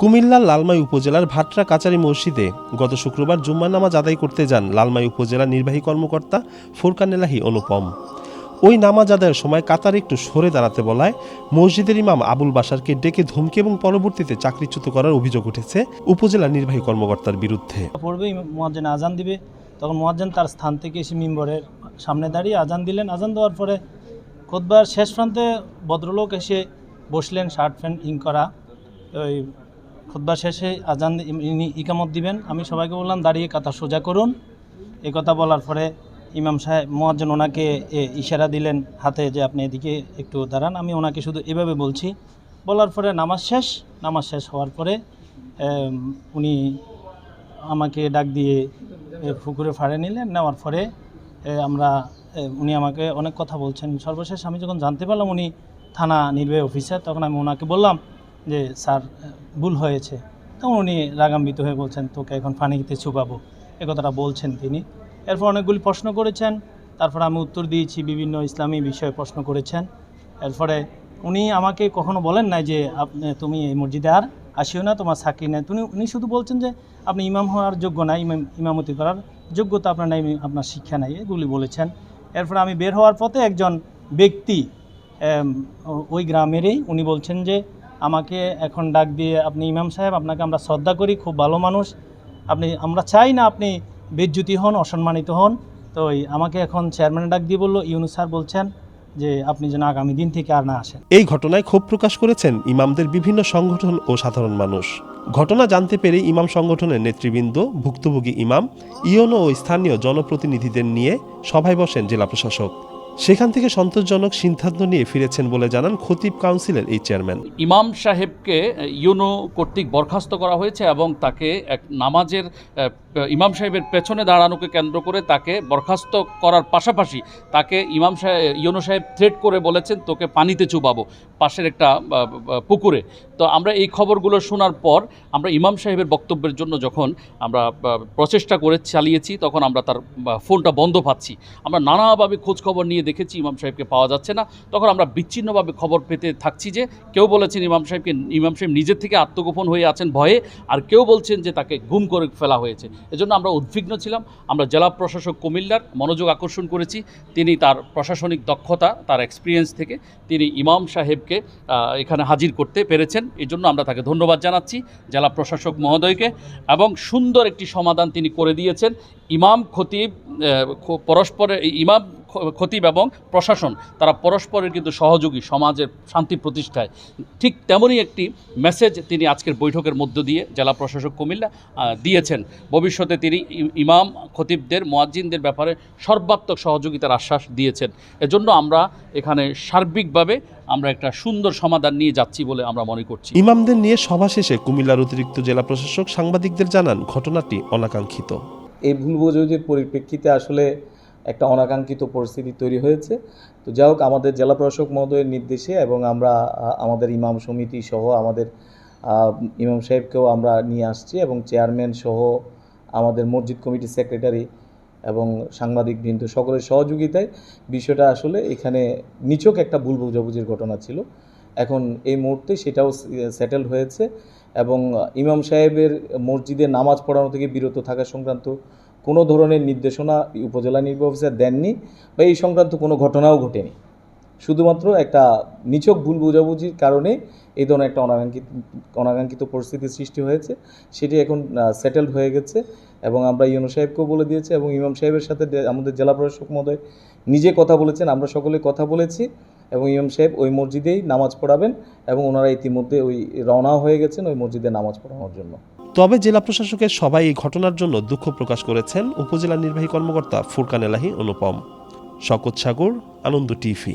কুমিল্লার লালমাই উপজেলার ভাটরা কাচারি মসজিদে গত শুক্রবার জুম্মা নামাজ আদায় করতে যান লালমাই উপজেলা নির্বাহী কর্মকর্তা ফুরকান এলাহি অনুপম। ওই নামাজ আদায়ের সময় কাতার একটু সরে দাঁড়াতে বলায় মসজিদের ইমাম আবুল বাসারকে ডেকে ধমকি এবং পরবর্তীতে চাকরিচ্যুত করার অভিযোগ উঠেছে উপজেলা নির্বাহী কর্মকর্তার বিরুদ্ধে। আজান দিবে। তখন মোয়াজ্জেন তার স্থান থেকে এসে মিম্বরের সামনে দাঁড়িয়ে আজান দিলেন। আজান দেওয়ার পরে খোদবার শেষ প্রান্তে ভদ্রলোক এসে বসলেন, শার্ট প্যান্ট ইং করা, ওই খোদবার শেষে আজান ইনি ইকামত দিবেন। আমি সবাইকে বললাম, দাঁড়িয়ে কাতা সোজা করুন। এ কথা বলার পরে ইমাম সাহেব, মোয়াজ্জেন ওনাকে ইশারা দিলেন হাতে যে আপনি এদিকে একটু দাঁড়ান। আমি ওনাকে শুধু এভাবে বলছি। বলার পরে নামাজ শেষ। নামাজ শেষ হওয়ার পরে উনি আমাকে ডাক দিয়ে পুকুরে ফাড়ে নিলেন। নেওয়ার পরে আমরা উনি আমাকে অনেক কথা বলছেন। সর্বশেষ আমি যখন জানতে পারলাম উনি থানা নির্বাহী অফিসার তখন আমি ওনাকে বললাম যে স্যার, ভুল হয়েছে। তখন উনি রাগাম্বিত হয়ে বলছেন, তোকে এখন ফানিতে ছুপাবো এ কথাটা বলছেন তিনি। এরপর অনেকগুলি প্রশ্ন করেছেন। তারপর আমি উত্তর দিয়েছি, বিভিন্ন ইসলামী বিষয়ে প্রশ্ন করেছেন। এরপরে উনি আমাকে কখনো বলেন নাই যে আপনি তুমি এই মসজিদে আর আসিও না, তোমার চাকরি নেই। তুমি উনি শুধু বলছেন যে, আপনি ইমাম হওয়ার যোগ্য নাই ইমাম, ইমামতি করার যোগ্যতা আপনার নাই, আপনার শিক্ষা নাই। এগুলি বলেছেন। এরপরে আমি বের হওয়ার পথে একজন ব্যক্তি ওই গ্রামেরই উনি বলছেন যে আমাকে এখন ডাক দিয়ে আপনি ইমাম সাহেব, আপনাকে আমরা শ্রদ্ধা করি, খুব ভালো মানুষ। আপনি, আমরা চাই না আপনি বেজ্জুতি হন, অসম্মানিত হন। তো আমাকে এখন চেয়ারম্যান ডাক দিয়ে বলল, ইউনুস স্যার বলছেন যে আপনি যেন আগামী দিন থেকে আর না আসেন। এই ঘটনায় ক্ষোভ প্রকাশ করেছেন ইমামদের বিভিন্ন সংগঠন ও সাধারণ মানুষ। ঘটনা জানতে পেরে ইমাম সংগঠনের নেতৃবৃন্দ, ভুক্তভোগী ইমাম ইয়নো ও স্থানীয় জনপ্রতিনিধিদের নিয়ে সভায় বসেন জেলা প্রশাসক। সেখান থেকে সন্তোষজনক সিদ্ধান্ত নিয়ে ফিরেছেন বলে জানান খতিব কাউন্সিলের এই চেয়ারম্যান। ইমাম সাহেবকে ইউনো কর্তৃক বরখাস্ত করা হয়েছে এবং তাকে এক নামাজের ইমাম সাহেবের পেছনে দাঁড়ানোকে কেন্দ্র করে তাকে বরখাস্ত করার পাশাপাশি তাকে ইমাম সাহেব ইউনো সাহেব থ্রেট করে বলেছেন, তোকে পানিতে চুবাবো পাশের একটা পুকুরে। তো আমরা এই খবরগুলো শোনার পর আমরা ইমাম সাহেবের বক্তব্যের জন্য যখন আমরা প্রচেষ্টা করে চালিয়েছি, তখন আমরা তার ফোনটা বন্ধ পাচ্ছি। আমরা নানাভাবে খোঁজ খবর নিয়ে দেখেছি ইমাম সাহেবকে পাওয়া যাচ্ছে না। তখন আমরা বিচ্ছিন্নভাবে খবর পেতে থাকছি যে, কেউ বলেছেন ইমাম সাহেবকে, ইমাম সাহেব নিজের থেকে আত্মগোপন হয়ে আছেন ভয়ে, আর কেউ বলছেন যে তাকে গুম করে ফেলা হয়েছে। এজন্য আমরা উদ্বিগ্ন ছিলাম। আমরা জেলা প্রশাসক কুমিল্লার মনোযোগ আকর্ষণ করেছি। তিনি তার প্রশাসনিক দক্ষতা, তার এক্সপিরিয়েন্স থেকে তিনি ইমাম সাহেবকে এখানে হাজির করতে পেরেছেন। এজন্য জন্য আমরা তাকে ধন্যবাদ জানাচ্ছি জেলা প্রশাসক মহোদয়কে। এবং সুন্দর একটি সমাধান তিনি করে দিয়েছেন। ইমাম খতিব পরস্পরের, ইমাম খতিব এবং প্রশাসন তারা পরস্পরের কিন্তু সহযোগী সমাজের শান্তি প্রতিষ্ঠায়। ঠিক তেমনই একটি মেসেজ তিনি আজকের বৈঠকের মধ্য দিয়ে জেলা প্রশাসক কুমিল্লা দিয়েছেন। ভবিষ্যতে তিনি ই- ইমাম খতিবদের মোয়াজ্জিনদের ব্যাপারে সর্বাত্মক সহযোগিতার আশ্বাস দিয়েছেন। এজন্য আমরা এখানে সার্বিকভাবে আমরা একটা সুন্দর সমাধান নিয়ে যাচ্ছি বলে আমরা মনে করছি। ইমামদের নিয়ে সভা শেষে কুমিল্লার অতিরিক্ত জেলা প্রশাসক সাংবাদিকদের জানান ঘটনাটি অনাকাঙ্ক্ষিত। এই ভুল বোঝাবুঝির পরিপ্রেক্ষিতে আসলে একটা অনাকাঙ্ক্ষিত পরিস্থিতি তৈরি হয়েছে। তো যাই হোক, আমাদের জেলা প্রশাসক মহোদয়ের নির্দেশে এবং আমরা আমাদের ইমাম সমিতি সহ আমাদের ইমাম সাহেবকেও আমরা নিয়ে আসছি এবং চেয়ারম্যান সহ আমাদের মসজিদ কমিটির সেক্রেটারি এবং সাংবাদিক বৃন্দ সকলের সহযোগিতায় বিষয়টা আসলে এখানে নিছক একটা ভুল বুঝাবুঝির ঘটনা ছিল। এখন এই মুহূর্তে সেটাও সেটেল হয়েছে এবং ইমাম সাহেবের মসজিদে নামাজ পড়ানো থেকে বিরত থাকা সংক্রান্ত কোনো ধরনের নির্দেশনা উপজেলা নির্বাহী অফিসার দেননি বা এই সংক্রান্ত কোনো ঘটনাও ঘটেনি। শুধুমাত্র একটা নিছক ভুল বোঝাবুঝির কারণে এই ধরনের একটা অনাকাঙ্ক্ষিত অনাকাঙ্ক্ষিত পরিস্থিতির সৃষ্টি হয়েছে। সেটি এখন সেটেলড হয়ে গেছে এবং আমরা ইউনো সাহেবকেও বলে দিয়েছি এবং ইমাম সাহেবের সাথে আমাদের জেলা প্রশাসক মহোদয় নিজে কথা বলেছেন, আমরা সকলে কথা বলেছি এবং ইমাম সাহেব ওই মসজিদেই নামাজ পড়াবেন এবং ওনারা ইতিমধ্যে ওই রওনা হয়ে গেছেন ওই মসজিদে নামাজ পড়ানোর জন্য। তবে জেলা প্রশাসকের সবাই এই ঘটনার জন্য দুঃখ প্রকাশ করেছেন উপজেলা নির্বাহী কর্মকর্তা ফুরকান এলাহি অনুপম। শকত সাগর, আনন্দ টিভি।